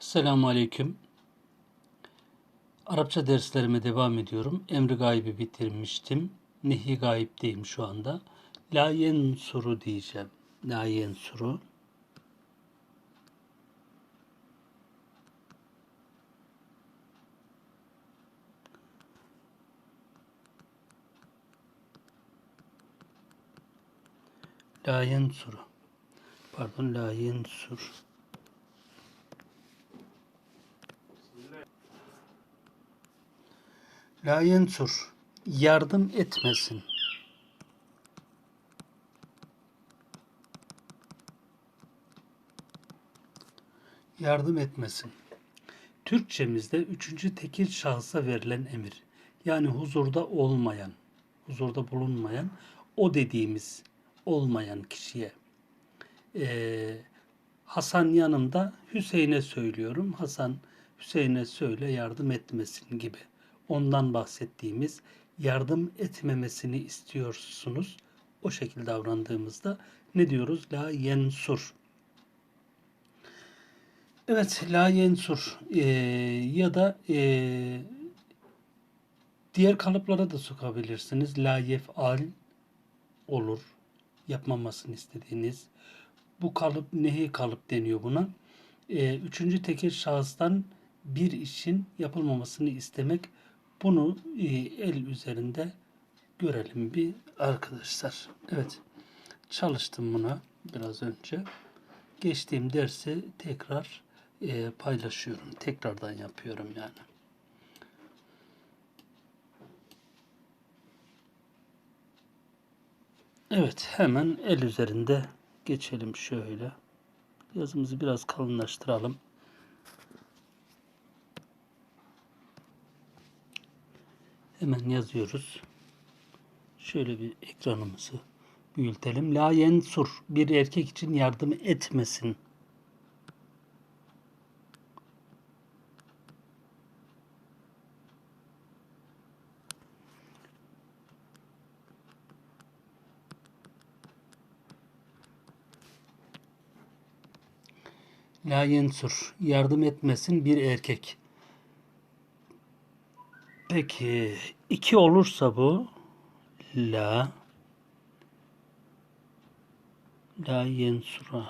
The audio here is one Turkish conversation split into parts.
Selamun Aleyküm. Arapça derslerime devam ediyorum. Emri gaybi bitirmiştim. Nehi gayipteyim şu anda. La yensuru diyeceğim. La yensuru. La yensuru. Pardon, la yensur. La. Yardım etmesin. Yardım etmesin. Türkçemizde üçüncü tekil şahsa verilen emir. Yani huzurda olmayan, huzurda bulunmayan, o dediğimiz olmayan kişiye. Ee, Hasan yanımda Hüseyin'e söylüyorum. Hasan Hüseyin'e söyle yardım etmesin gibi. Ondan bahsettiğimiz yardım etmemesini istiyorsunuz. O şekilde davrandığımızda ne diyoruz? La yensur. Evet, la yensur Ee, ya da ee, diğer kalıplara da sokabilirsiniz. La yef'al olur. Yapmamasını istediğiniz. Bu kalıp nehi kalıp deniyor buna. Ee, üçüncü tekil şahıstan bir işin yapılmamasını istemek. Bunu e, el üzerinde görelim bir arkadaşlar. Evet. Çalıştım buna biraz önce. Geçtiğim dersi tekrar e, paylaşıyorum. Tekrardan yapıyorum yani. Evet, hemen el üzerinde geçelim şöyle. Yazımızı biraz kalınlaştıralım. Hemen yazıyoruz. Şöyle bir ekranımızı büyütelim. La yensur bir erkek için yardım etmesin. La yensur yardım etmesin bir erkek. Peki iki olursa bu la la yensura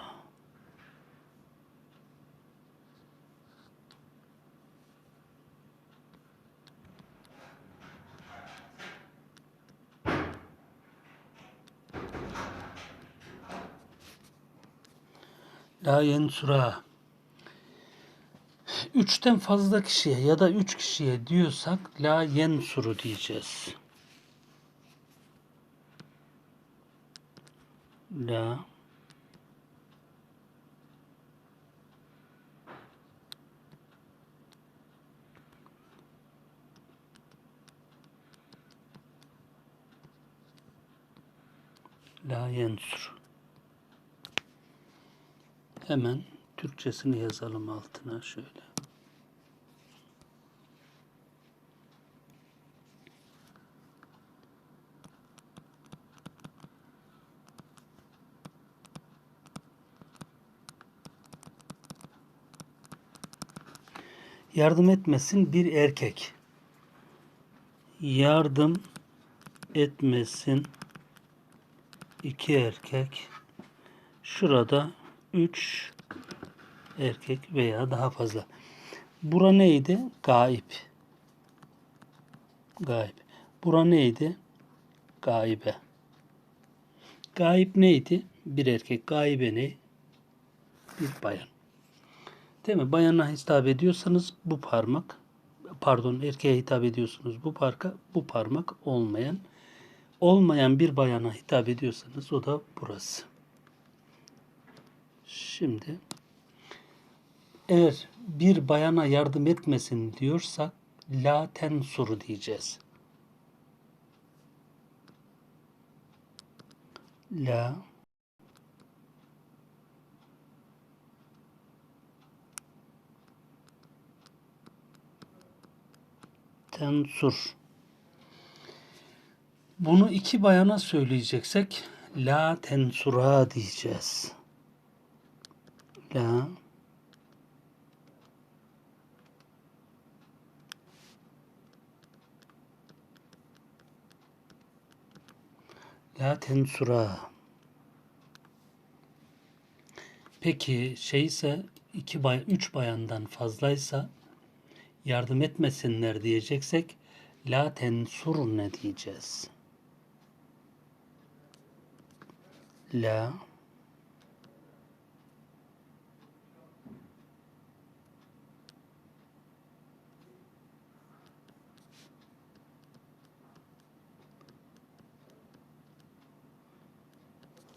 la yensura Üçten fazla kişiye ya da üç kişiye diyorsak la yensuru diyeceğiz. La La yensur. Hemen Türkçesini yazalım altına şöyle. Yardım etmesin bir erkek. Yardım etmesin iki erkek. Şurada üç erkek veya daha fazla. Bura neydi? Gaip. Gaip. Bura neydi? Gaibe. Gaip neydi? Bir erkek. Gaibe ne? Bir bayan. Değil mi? Bayana hitap ediyorsanız bu parmak pardon erkeğe hitap ediyorsunuz bu parka bu parmak olmayan olmayan bir bayana hitap ediyorsanız o da burası. Şimdi eğer bir bayana yardım etmesin diyorsak la tensuru diyeceğiz. La tensur. Bunu iki bayana söyleyeceksek la tensura diyeceğiz. La La tensura. Peki şeyse iki bay, üç bayandan fazlaysa yardım etmesinler diyeceksek la tensur ne diyeceğiz? La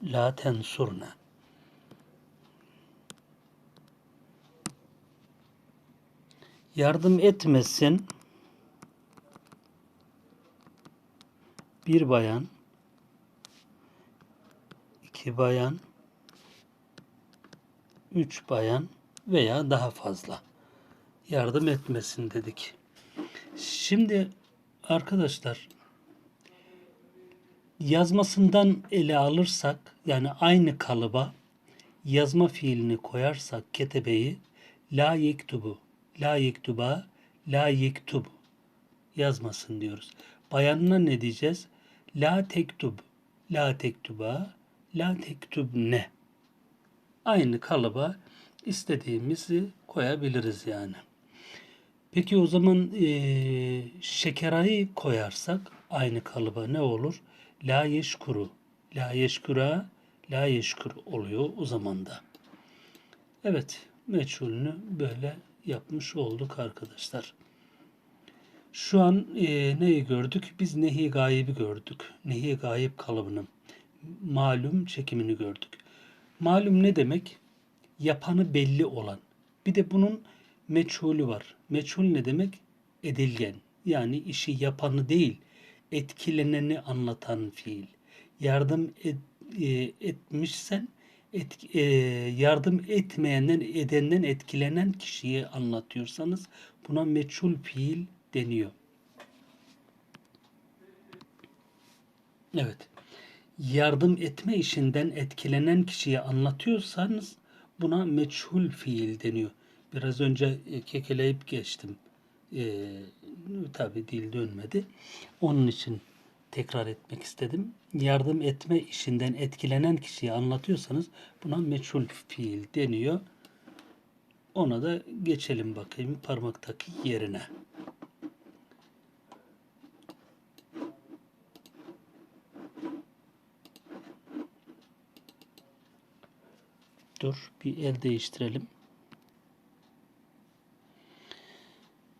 La tensurne. Yardım etmesin bir bayan, iki bayan, üç bayan veya daha fazla yardım etmesin dedik. Şimdi arkadaşlar yazmasından ele alırsak yani aynı kalıba yazma fiilini koyarsak ketebeyi la yektubu, la yektuba, la yektub yazmasın diyoruz. Bayanına ne diyeceğiz? La tektub, la tektuba, la tektub ne? Aynı kalıba istediğimizi koyabiliriz yani. Peki o zaman e, şekerayı koyarsak aynı kalıba ne olur? La yeşkuru, la yeşkura, la yeşkur oluyor o zaman da. Evet, meçhulünü böyle yapmış olduk arkadaşlar. Şu an e, neyi gördük? Biz nehi gaybi gördük. Nehi gayip kalıbının malum çekimini gördük. Malum ne demek? Yapanı belli olan. Bir de bunun meçhulü var. Meçhul ne demek? Edilgen. Yani işi yapanı değil, etkileneni anlatan fiil. Yardım et, e, etmişsen et, e, yardım etmeyenden edenden etkilenen kişiyi anlatıyorsanız buna meçhul fiil deniyor. Evet. Yardım etme işinden etkilenen kişiyi anlatıyorsanız buna meçhul fiil deniyor. Biraz önce e, kekeleyip geçtim. Ee, tabi dil dönmedi. Onun için tekrar etmek istedim. Yardım etme işinden etkilenen kişiyi anlatıyorsanız buna meçhul fiil deniyor. Ona da geçelim bakayım parmaktaki yerine. Dur bir el değiştirelim.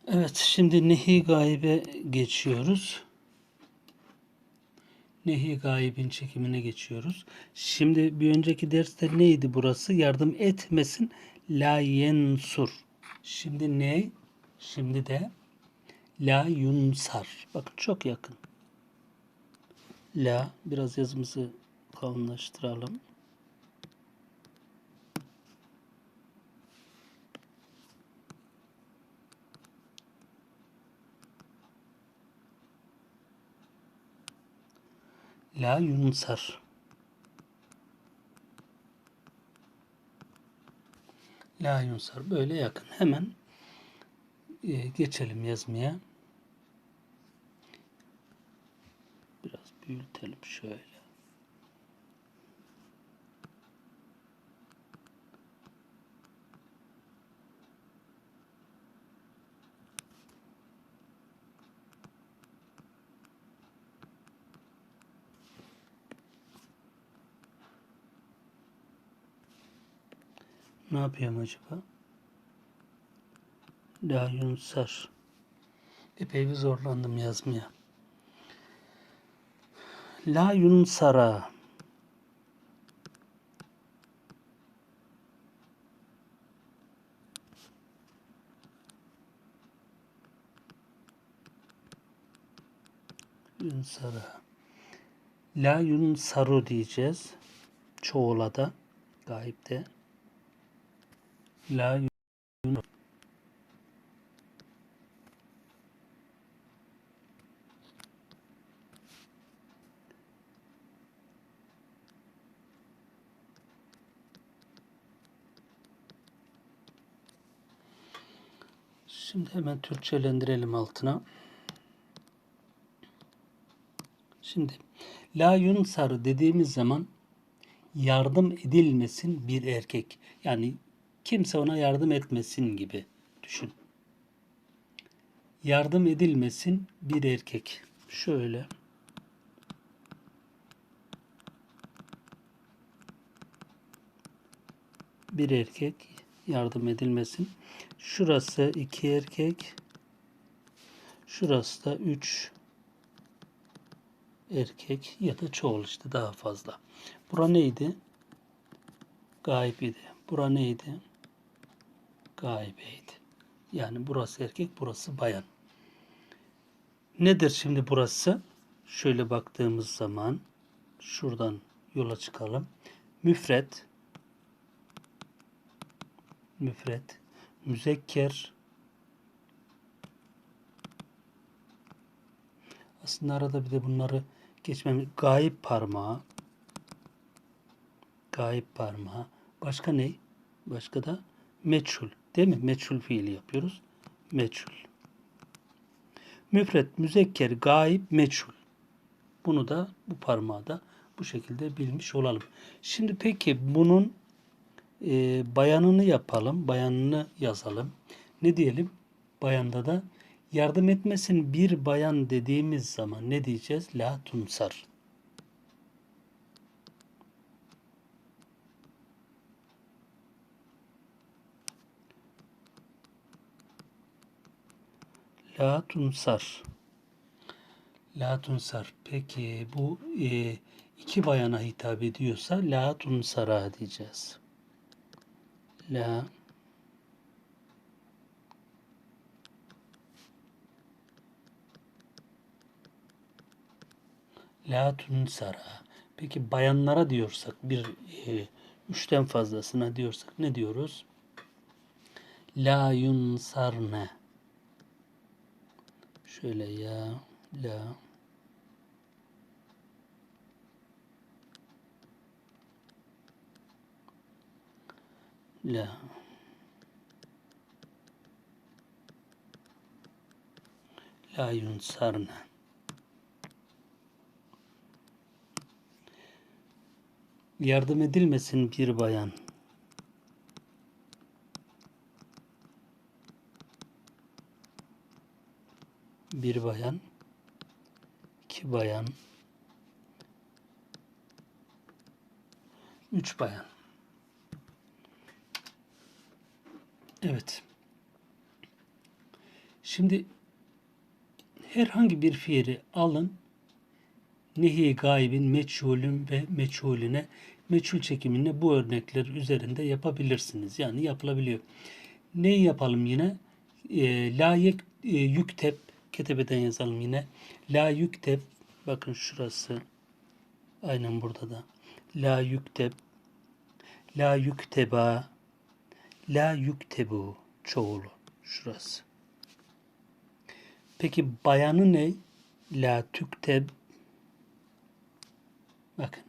Evet şimdi nehi gaybe geçiyoruz. Nehi gaybin çekimine geçiyoruz. Şimdi bir önceki derste neydi burası? Yardım etmesin. La yensur. Şimdi ne? Şimdi de la yunsar. Bakın çok yakın. La biraz yazımızı kalınlaştıralım. La yunsar. La yunsar. Böyle yakın. Hemen e, geçelim yazmaya. Biraz büyütelim şöyle. Yapıyorum acaba? La yunsar. Epey bir zorlandım yazmaya. La yunsara. Yunsara. La yunsaru diyeceğiz. Çoğula da. Gayipte. La yun Şimdi hemen Türkçelendirelim altına. Şimdi La yunsar dediğimiz zaman yardım edilmesin bir erkek. Yani kimse ona yardım etmesin gibi düşün. Yardım edilmesin bir erkek. Şöyle. Bir erkek yardım edilmesin. Şurası iki erkek. Şurası da üç erkek ya da çoğul işte daha fazla. Bura neydi? Gayb idi. Bura neydi? Gaybeydi. Yani burası erkek, burası bayan. Nedir şimdi burası? Şöyle baktığımız zaman şuradan yola çıkalım. Müfret müfret müzekker aslında arada bir de bunları geçmemiz gayip parmağı gayip parmağı başka ne? Başka da meçhul değil mi? Meçhul fiili yapıyoruz. Meçhul. Müfret, müzekker, gayip, meçhul. Bunu da bu parmağı da bu şekilde bilmiş olalım. Şimdi peki bunun e, bayanını yapalım. Bayanını yazalım. Ne diyelim? Bayanda da yardım etmesin bir bayan dediğimiz zaman ne diyeceğiz? La tunsar. La tunsar. La tunsar. Peki bu e, iki bayana hitap ediyorsa la tunsara diyeceğiz. La La tunsara. Peki bayanlara diyorsak bir e, üçten fazlasına diyorsak ne diyoruz? La yunsarne. Şöyle ya la la la yunsarne. Yardım edilmesin bir bayan. Bir bayan, iki bayan, üç bayan. Evet. Şimdi herhangi bir fiili alın. Nehi gaibin meçhulün ve meçhulüne meçhul çekimini bu örnekler üzerinde yapabilirsiniz. Yani yapılabiliyor. Neyi yapalım yine? E, la yek, e, yüktep ketebeden yazalım yine. La yüktep bakın şurası aynen burada da. La yüktep La yükteba La yüktebu çoğulu şurası. Peki bayanı ne? La tükteb bakın.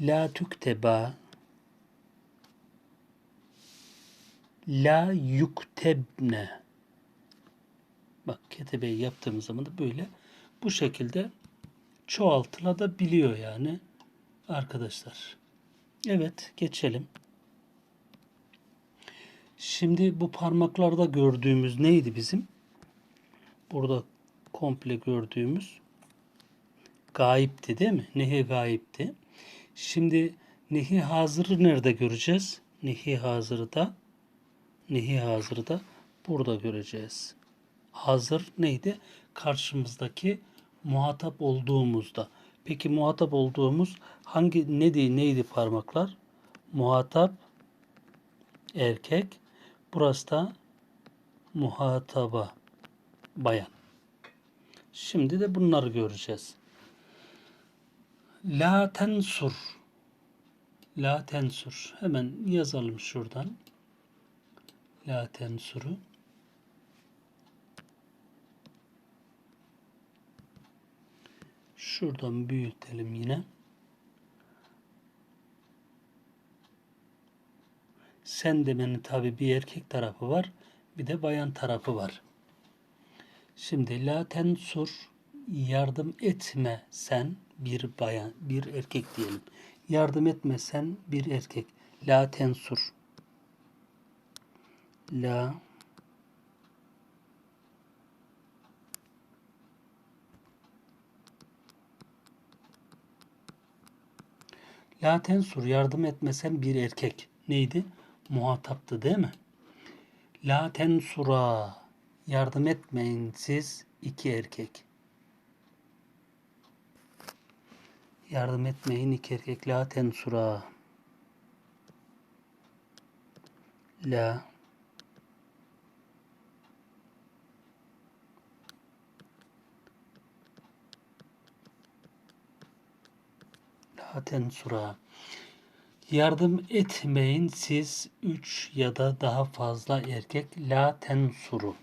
La tükteba La yuktebne Bak ketebeyi yaptığımız zaman da böyle bu şekilde çoğaltılabiliyor yani arkadaşlar. Evet geçelim. Şimdi bu parmaklarda gördüğümüz neydi bizim? Burada komple gördüğümüz gayipti değil mi? Nehi gayipti. Şimdi nehi hazırı nerede göreceğiz? Nehi hazırı da nehi hazırı da burada göreceğiz. Hazır neydi? Karşımızdaki muhatap olduğumuzda. Peki muhatap olduğumuz hangi neydi neydi parmaklar? Muhatap erkek, Burası da muhataba bayan. Şimdi de bunları göreceğiz. La tensur. La tensur. Hemen yazalım şuradan. La tensuru. Şuradan büyütelim yine. sen demenin tabi bir erkek tarafı var bir de bayan tarafı var. Şimdi la tensur yardım etme sen bir bayan, bir erkek diyelim. Yardım etmesen bir erkek. La tensur. La La tensur yardım etmesen bir erkek. Neydi? Muhataptı değil mi? La tensura yardım etmeyin siz iki erkek. Yardım etmeyin iki erkek. La tensura. La La tensura. Yardım etmeyin siz üç ya da daha fazla erkek. La tensuru.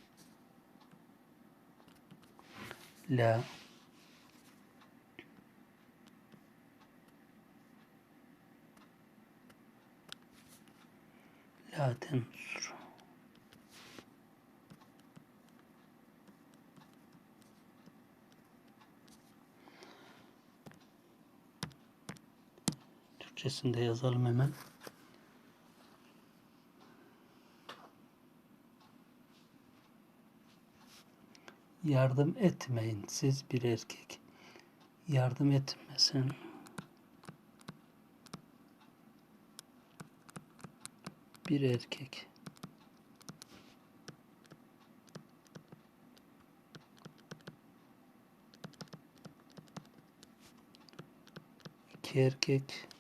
La La tensuru. Türkçesini de yazalım hemen. Yardım etmeyin siz bir erkek. Yardım etmesin. Bir erkek. Erkek.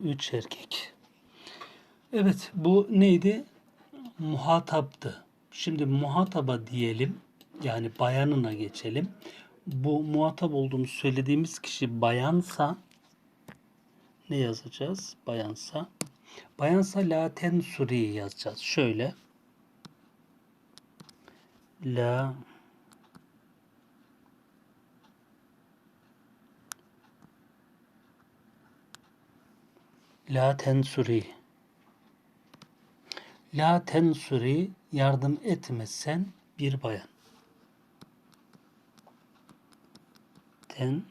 Üç erkek. Evet bu neydi? Muhataptı. Şimdi muhataba diyelim. Yani bayanına geçelim. Bu muhatap olduğunu söylediğimiz kişi bayansa ne yazacağız? Bayansa. Bayansa la tensuri yazacağız. Şöyle. La La tensuri. La tensuri yardım etmesen bir bayan. Tensuri.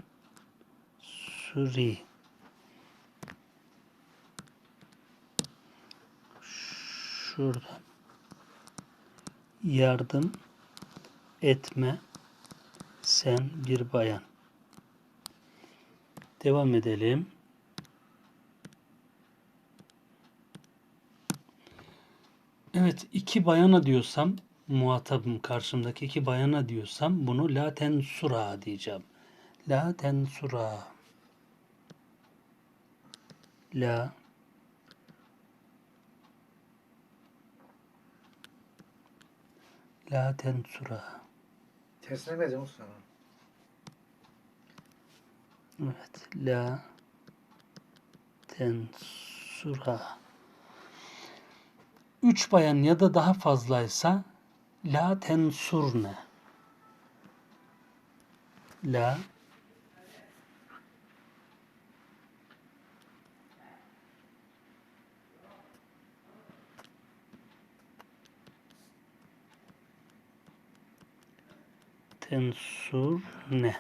Şurada. Yardım etme sen bir bayan. Devam edelim. Evet iki bayana diyorsam muhatabım karşımdaki iki bayana diyorsam bunu la tensura diyeceğim. La tensura. La La tensura. Tersine vereceğim usta. Evet. La tensura. Üç bayan ya da daha fazlaysa la tensurne. La tensurne.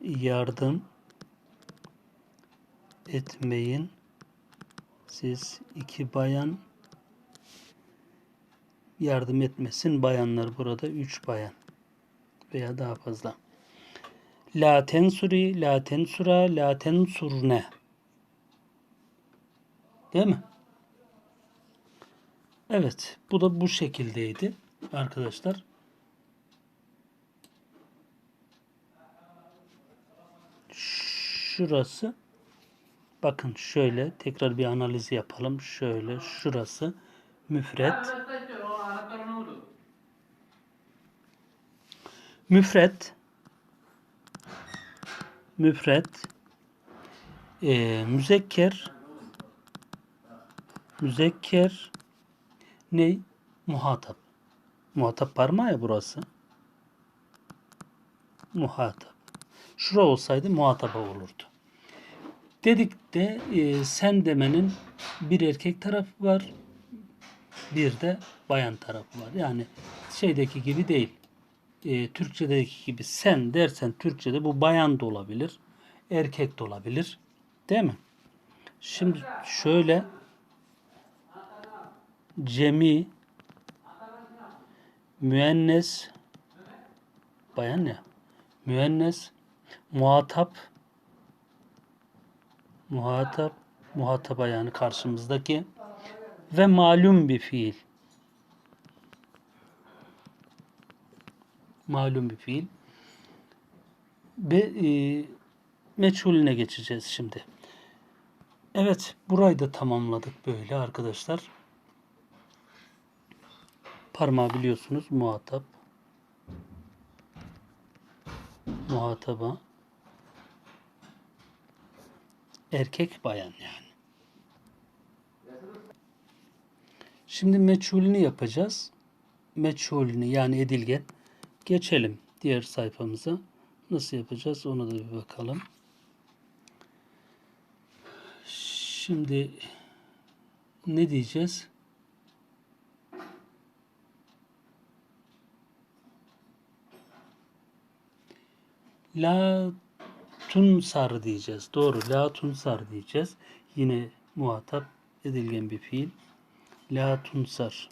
Yardım etmeyin. Siz iki bayan yardım etmesin bayanlar burada üç bayan veya daha fazla. La tensuri, la tensura, la tensurne. Değil mi? Evet, bu da bu şekildeydi arkadaşlar. Şurası bakın şöyle tekrar bir analiz yapalım. Şöyle şurası müfret. Müfret müfret e, müzekker müzekker ne? Muhatap. Muhatap parmağı ya burası. Muhatap. Şura olsaydı muhataba olurdu. Dedik de e, sen demenin bir erkek tarafı var, bir de bayan tarafı var. Yani şeydeki gibi değil. E, Türkçedeki gibi sen dersen Türkçede bu bayan da olabilir, erkek de olabilir. Değil mi? Şimdi şöyle cemi müennes bayan ne? Müennes muhatap muhatap muhataba yani karşımızdaki ve malum bir fiil. Malum bir fiil. Ve e, meçhulüne geçeceğiz şimdi. Evet, burayı da tamamladık böyle arkadaşlar. Parmağı biliyorsunuz muhatap. Muhataba. Erkek bayan yani. Şimdi meçhulünü yapacağız. Meçhulünü yani edilgen. Geçelim diğer sayfamıza. Nasıl yapacağız ona da bir bakalım. Şimdi ne diyeceğiz? La tunsar diyeceğiz. Doğru. La tunsar diyeceğiz. Yine muhatap edilgen bir fiil. La tunsar.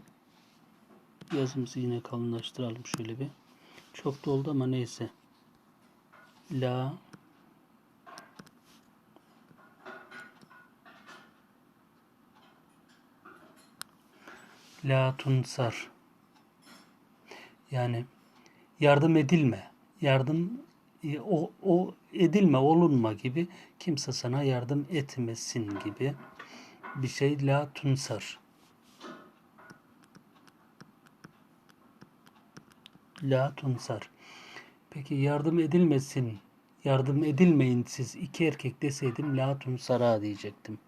Yazımızı yine kalınlaştıralım şöyle bir. Çok da oldu ama neyse. La La tunsar. Yani yardım edilme. Yardım e, o, o edilme, olunma gibi kimse sana yardım etmesin gibi bir şey la tunsar. La tunsar. Peki yardım edilmesin, yardım edilmeyin siz iki erkek deseydim la tunsara diyecektim.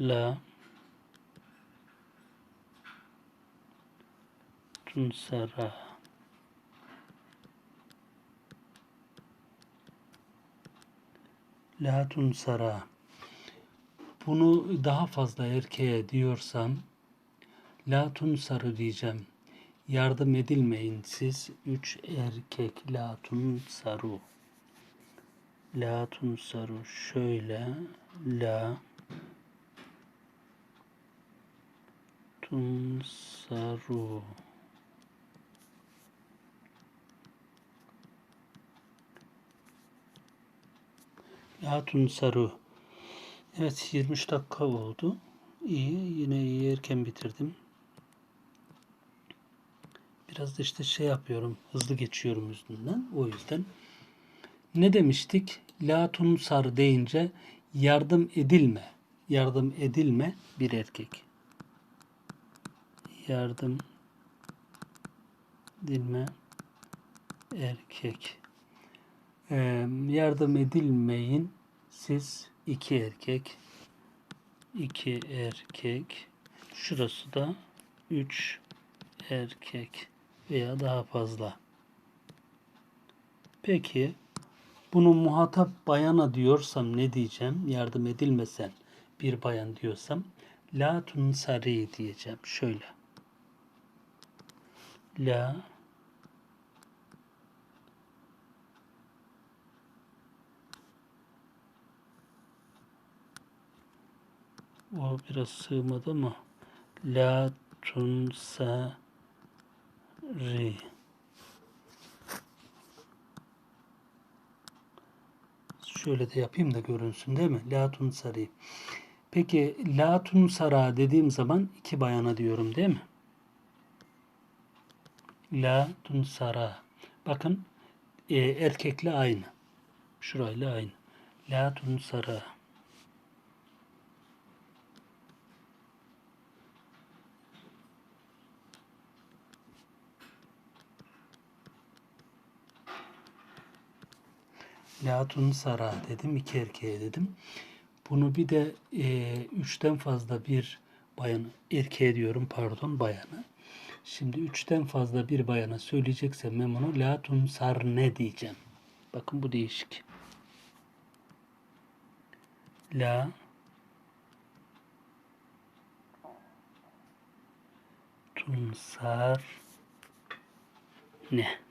La tunsara. La tunsara. Bunu daha fazla erkeğe diyorsam la tunsaru diyeceğim. Yardım edilmeyin siz üç erkek la tunsaru. La tunsaru şöyle la tunsaru. La tunsaru. Evet 23 dakika oldu. İyi yine iyi erken bitirdim. Biraz da işte şey yapıyorum. Hızlı geçiyorum üstünden. O yüzden. Ne demiştik? La tunsar deyince yardım edilme. Yardım edilme bir erkek. Yardım edilme erkek. Yardım edilmeyin siz iki erkek iki erkek şurası da üç erkek veya daha fazla. Peki bunu muhatap bayana diyorsam ne diyeceğim? Yardım edilmesen bir bayan diyorsam la tunsari diyeceğim. Şöyle. La O biraz sığmadı ama La tunsari Şöyle de yapayım da görünsün değil mi? La tunsari. Peki la tunsara dediğim zaman iki bayana diyorum değil mi? La tunsara. Bakın e, erkekle aynı. Şurayla aynı. La tunsara. Latun Sara dedim. iki erkeğe dedim. Bunu bir de e, üçten fazla bir bayanı, erkeğe diyorum pardon bayanı. Şimdi üçten fazla bir bayana söyleyeceksem ben bunu Latun Sar ne diyeceğim. Bakın bu değişik. La tunsar ne?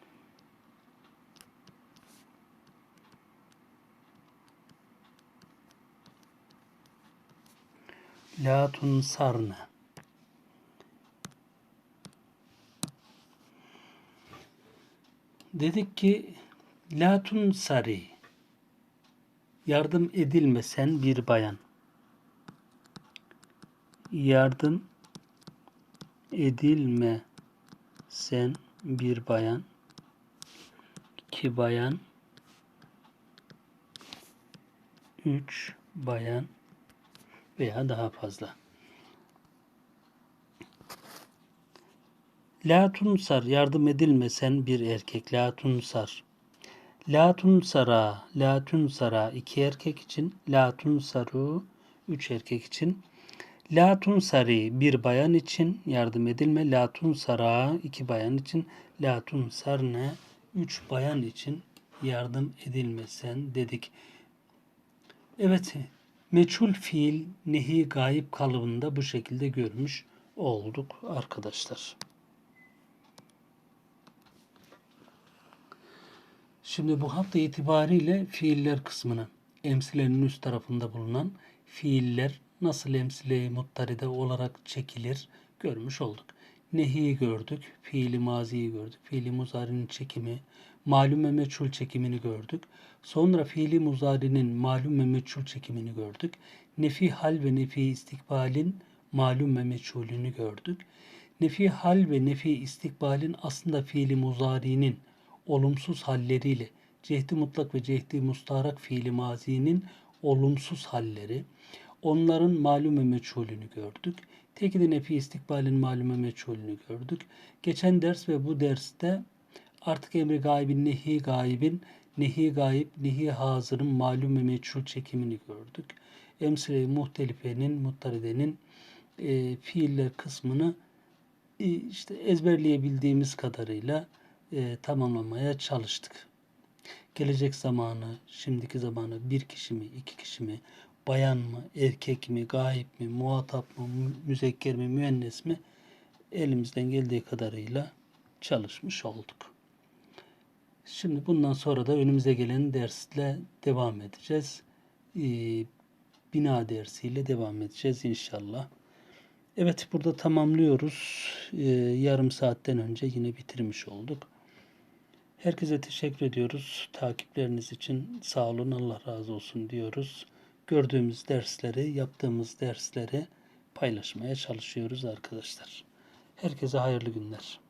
La tunsarne. Dedik ki La tunsari. Yardım edilmesen bir bayan. Yardım edilme sen bir bayan iki bayan üç bayan veya daha fazla. La tunsar yardım edilmesen bir erkek la tunsar. La tunsara la tunsara iki erkek için la tunsaru üç erkek için La tunsari bir bayan için yardım edilme. La tunsara iki bayan için. La tunsarne üç bayan için yardım edilmesen dedik. Evet, meçhul fiil nehi gayip kalıbında bu şekilde görmüş olduk arkadaşlar. Şimdi bu hafta itibariyle fiiller kısmını emsilenin üst tarafında bulunan fiiller nasıl emsile muttaride olarak çekilir görmüş olduk. Nehi gördük, fiili maziyi gördük, fiili muzarinin çekimi, malum ve meçhul çekimini gördük. Sonra fiili muzarinin malum ve meçhul çekimini gördük. Nefi hal ve nefi istikbalin malum ve meçhulünü gördük. Nefi hal ve nefi istikbalin aslında fiili muzarinin olumsuz halleriyle cehdi mutlak ve cehdi mustarak fiili mazinin olumsuz halleri, onların malum ve meçhulünü gördük. Tekidi nefi istikbalin malum ve meçhulünü gördük. Geçen ders ve bu derste artık emri gaibin, nehi gaibin, nehi gaib, nehi hazırın malum ve meçhul çekimini gördük. Emsile-i muhtelifenin, muttaridenin e, fiiller kısmını e, işte ezberleyebildiğimiz kadarıyla e, tamamlamaya çalıştık. Gelecek zamanı, şimdiki zamanı bir kişi mi, iki kişi mi, bayan mı, erkek mi, gayip mi, muhatap mı, mü- müzekker mi, müennes mi elimizden geldiği kadarıyla çalışmış olduk. Şimdi bundan sonra da önümüze gelen dersle devam edeceğiz. Ee, bina dersiyle devam edeceğiz inşallah. Evet burada tamamlıyoruz. Ee, yarım saatten önce yine bitirmiş olduk. Herkese teşekkür ediyoruz. Takipleriniz için sağ olun, Allah razı olsun diyoruz. Gördüğümüz dersleri, yaptığımız dersleri paylaşmaya çalışıyoruz arkadaşlar. Herkese hayırlı günler.